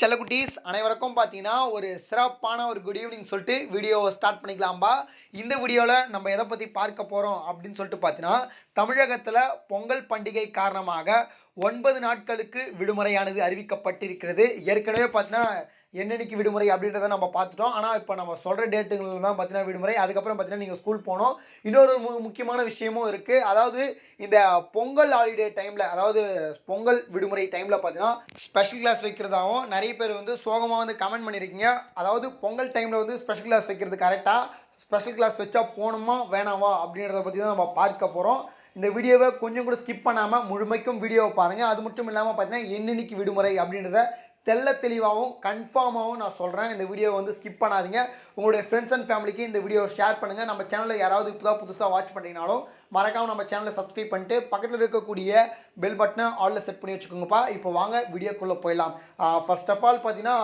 செல்ல குட்டீஸ் அனைவருக்கும் பார்த்தீங்கன்னா ஒரு சிறப்பான ஒரு குட் ஈவினிங் சொல்லிட்டு வீடியோவை ஸ்டார்ட் பண்ணிக்கலாம்பா. இந்த வீடியோவில் நம்ம எதை பற்றி பார்க்க போகிறோம் அப்படின்னு சொல்லிட்டு பார்த்தீங்கன்னா தமிழகத்தில் பொங்கல் பண்டிகை காரணமாக ஒன்பது நாட்களுக்கு விடுமுறையானது அறிவிக்கப்பட்டிருக்கிறது. ஏற்கனவே பார்த்தீங்கன்னா என்னன்னைக்கு விடுமுறை அப்படின்றத நம்ம பார்த்துட்டோம். ஆனால் இப்போ நம்ம சொல்கிற டேட்டுங்களில் தான் பார்த்தீங்கன்னா விடுமுறை. அதுக்கப்புறம் பார்த்தீங்கன்னா நீங்கள் ஸ்கூல் போனோம் இன்னொரு மு முக்கியமான விஷயமும் இருக்குது அதாவது இந்த பொங்கல் ஹாலிடே டைமில் அதாவது பொங்கல் விடுமுறை டைமில் பார்த்தீங்கன்னா ஸ்பெஷல் கிளாஸ் வைக்கிறதாகவும் நிறைய பேர் வந்து சோகமாக வந்து கமெண்ட் பண்ணியிருக்கீங்க அதாவது பொங்கல் டைமில் வந்து ஸ்பெஷல் கிளாஸ் வைக்கிறது கரெக்டாக ஸ்பெஷல் கிளாஸ் வச்சா போகணுமா வேணாமா அப்படின்றத பற்றி தான் நம்ம பார்க்க போகிறோம் இந்த வீடியோவை கொஞ்சம் கூட ஸ்கிப் பண்ணாமல் முழுமைக்கும் வீடியோவை பாருங்கள் அது மட்டும் இல்லாமல் பார்த்தீங்கன்னா என்னன்னைக்கு விடுமுறை அப்படின்றத தெள்ள தெளிவாகவும் கன்ஃபார்மாகவும் நான் சொல்கிறேன் இந்த வீடியோ வந்து ஸ்கிப் பண்ணாதீங்க. உங்களுடைய ஃப்ரெண்ட்ஸ் அண்ட் ஃபேமிலிக்கு இந்த வீடியோவை ஷேர் பண்ணுங்கள் நம்ம சேனலில் யாராவது இப்போ தான் புதுசாக வாட்ச் பண்ணுறீங்கனாலும் மறக்காமல் நம்ம சேனலை சப்ஸ்கிரைப் பண்ணிட்டு பக்கத்தில் இருக்கக்கூடிய பெல் பட்டனை ஆலில் செட் பண்ணி வச்சுக்கோங்கப்பா. இப்போ வாங்க வீடியோக்குள்ளே போயிடலாம். ஃபர்ஸ்ட் ஆஃப் ஆல் பார்த்தீங்கன்னா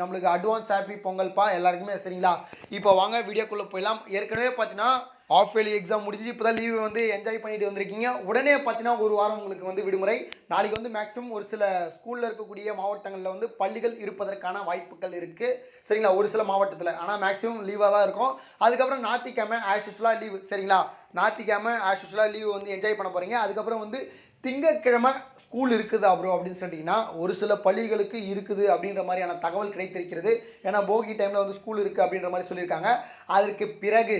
நம்மளுக்கு அட்வான்ஸ் ஹாப்பி பொங்கல்ப்பா. எல்லாருக்குமே சரிங்களா? இப்போ வாங்க வீடியோக்குள்ளே போயிடலாம். ஏற்கனவே பார்த்தீங்கன்னா ஆஃப் இயர்லி எக்ஸாம் முடிஞ்சு இப்போ தான் லீவு வந்து என்ஜாய் பண்ணிட்டு வந்திருக்கீங்க. உடனே பார்த்தீங்கன்னா ஒரு வாரம் உங்களுக்கு வந்து விடுமுறை. நாளைக்கு வந்து மேக்ஸிமம் ஒரு சில ஸ்கூலில் இருக்கக்கூடிய மாவட்டங்களில் வந்து பள்ளிகள் இருப்பதற்கான வாய்ப்புகள் இருக்குது சரிங்களா? ஒரு சில மாவட்டத்தில். ஆனால் மேக்ஸிமம் லீவாக தான் இருக்கும். அதுக்கப்புறம் ஞாயிற்றுக்கிழமை ஆஷஸ்லாம் லீவு சரிங்களா? ஞாயிற்றுக்கிழமை ஆஷுஷலாக லீவு வந்து என்ஜாய் பண்ண போகிறீங்க அதுக்கப்புறம் வந்து திங்கட்கிழமை ஸ்கூல் இருக்குதா ப்ரோ அப்படின்னு சொல்லிட்டிங்கன்னா ஒரு சில பள்ளிகளுக்கு இருக்குது அப்படின்ற மாதிரியான தகவல் கிடைத்திருக்கிறது. ஏன்னா போகி டைமில் வந்து ஸ்கூல் இருக்குது அப்படின்ற மாதிரி சொல்லியிருக்காங்க. அதற்கு பிறகு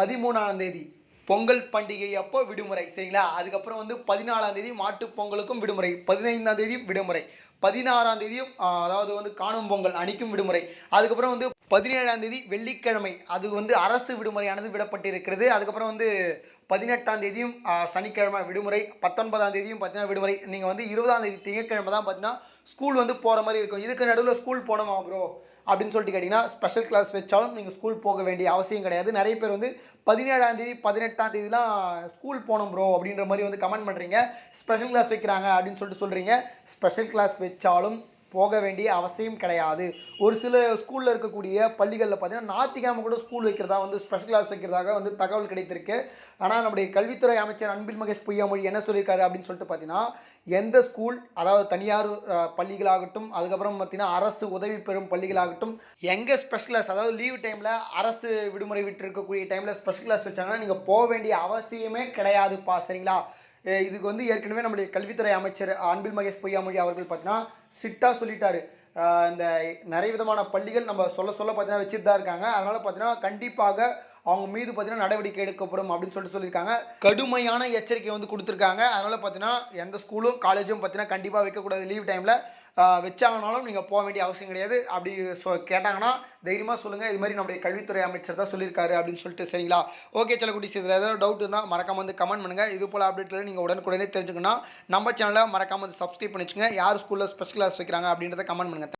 பதிமூணாம் தேதி. பொங்கல் பண்டிகை அப்போ விடுமுறை சரிங்களா? அதுக்கப்புறம் வந்து பதினாலாம் தேதி மாட்டுப் பொங்கலுக்கும் விடுமுறை பதினைந்தாம் தேதியும் விடுமுறை பதினாறாம் தேதியும் அதாவது வந்து காணும் பொங்கல் அன்னைக்கும் விடுமுறை அதுக்கப்புறம் வந்து பதினேழாம் தேதி வெள்ளிக்கிழமை அது வந்து அரசு விடுமுறையானது விடப்பட்டிருக்கிறது. அதுக்கப்புறம் வந்து பதினெட்டாம் தேதியும் சனிக்கிழமை விடுமுறை பத்தொன்பதாம் தேதியும் பார்த்தீங்கன்னா விடுமுறை. நீங்கள் வந்து இருபதாம் தேதி திங்கக்கிழமை தான் பார்த்தீங்கன்னா ஸ்கூல் வந்து போகிற மாதிரி இருக்கும். இதுக்கு நடுவில் ஸ்கூல் போனோமா ப்ரோ அப்படின்னு சொல்லிட்டு கேட்டிங்கன்னா ஸ்பெஷல் கிளாஸ் வச்சாலும் நீங்கள் ஸ்கூல் போக வேண்டிய அவசியம் கிடையாது. நிறைய பேர் வந்து பதினேழாம் தேதி பதினெட்டாம் தேதிலாம் ஸ்கூல் போனோம் ப்ரோ அப்படின்ற மாதிரி வந்து கமெண்ட் பண்ணுறீங்க ஸ்பெஷல் கிளாஸ் வைக்கிறாங்க அப்படின்னு சொல்லிட்டு சொல்கிறீங்க ஸ்பெஷல் கிளாஸ் வச்சாலும் போக வேண்டிய அவசியம் கிடையாது. ஒரு சில ஸ்கூலில் இருக்கக்கூடிய பள்ளிகளில் பார்த்தீங்கன்னா ஞாயிற்றுக்கிழமை கூட ஸ்கூல் வைக்கிறதா வந்து ஸ்பெஷல் கிளாஸ் வைக்கிறதாக வந்து தகவல் கிடைத்திருக்கு. ஆனால் நம்முடைய கல்வித்துறை அமைச்சர் அன்பில் மகேஷ் பொய்யாமொழி என்ன சொல்லியிருக்காரு அப்படின்னு சொல்லிட்டு பார்த்தீங்கன்னா எந்த ஸ்கூல் அதாவது தனியார் பள்ளிகளாகட்டும் அதுக்கப்புறம் பார்த்தீங்கன்னா அரசு உதவி பெறும் பள்ளிகளாகட்டும் எங்கே ஸ்பெஷல் கிளாஸ் அதாவது லீவ் டைமில் அரசு விடுமுறை விட்டு இருக்கக்கூடிய டைமில் ஸ்பெஷல் கிளாஸ் வச்சாங்கன்னா நீங்கள் போக வேண்டிய அவசியமே கிடையாதுப்பா சரிங்களா? இதுக்கு வந்து ஏற்கனவே நம்முடைய கல்வித்துறை அமைச்சர் அன்பில் மகேஷ் பொய்யாமொழி அவர்கள் பார்த்தீங்கன்னா சிட்டாக சொல்லிட்டாரு. இந்த நிறைய விதமான பள்ளிகள் நம்ம சொல்ல சொல்ல பார்த்தீங்கன்னா வச்சுட்டு தான் இருக்காங்க. அதனால் பார்த்தீங்கன்னா கண்டிப்பாக அவங்க மீது பார்த்தீங்கன்னா நடவடிக்கை எடுக்கப்படும் அப்படின்னு சொல்லிட்டு சொல்லியிருக்காங்க. கடுமையான எச்சரிக்கை வந்து கொடுத்துருக்காங்க. அதனால் பார்த்தீங்கன்னா எந்த ஸ்கூலும் காலேஜும் பார்த்தீங்கன்னா கண்டிப்பாக வைக்கக்கூடாது லீவ் டைமில் வச்சாங்கனாலும் நீங்கள் போக வேண்டிய அவசியம் கிடையாது. அப்படி சொ கேட்டாங்கன்னா தைரியமாக சொல்லுங்கள் இது மாதிரி நம்முடைய கல்வித்துறை அமைச்சர் தான் சொல்லியிருக்காரு அப்படின்னு சொல்லிட்டு சரிங்களா? ஓகே சில குட்டி இதில் ஏதாவது டவுட் இருந்தால் மறக்காம வந்து கமெண்ட் பண்ணுங்கள் இது போல் அப்டேட்டில் நீங்கள் உடனுக்குடனே தெரிஞ்சுக்கணும் நம்ம சேனலை மறக்காம வந்து சப்ஸ்கிரைப் பண்ணி வச்சுங்க யார் ஸ்கூலில் ஸ்பெஷல் கிளாஸ் வைக்கிறாங்க அப்படின்றத கமெண்ட் பண்ணுங்கள்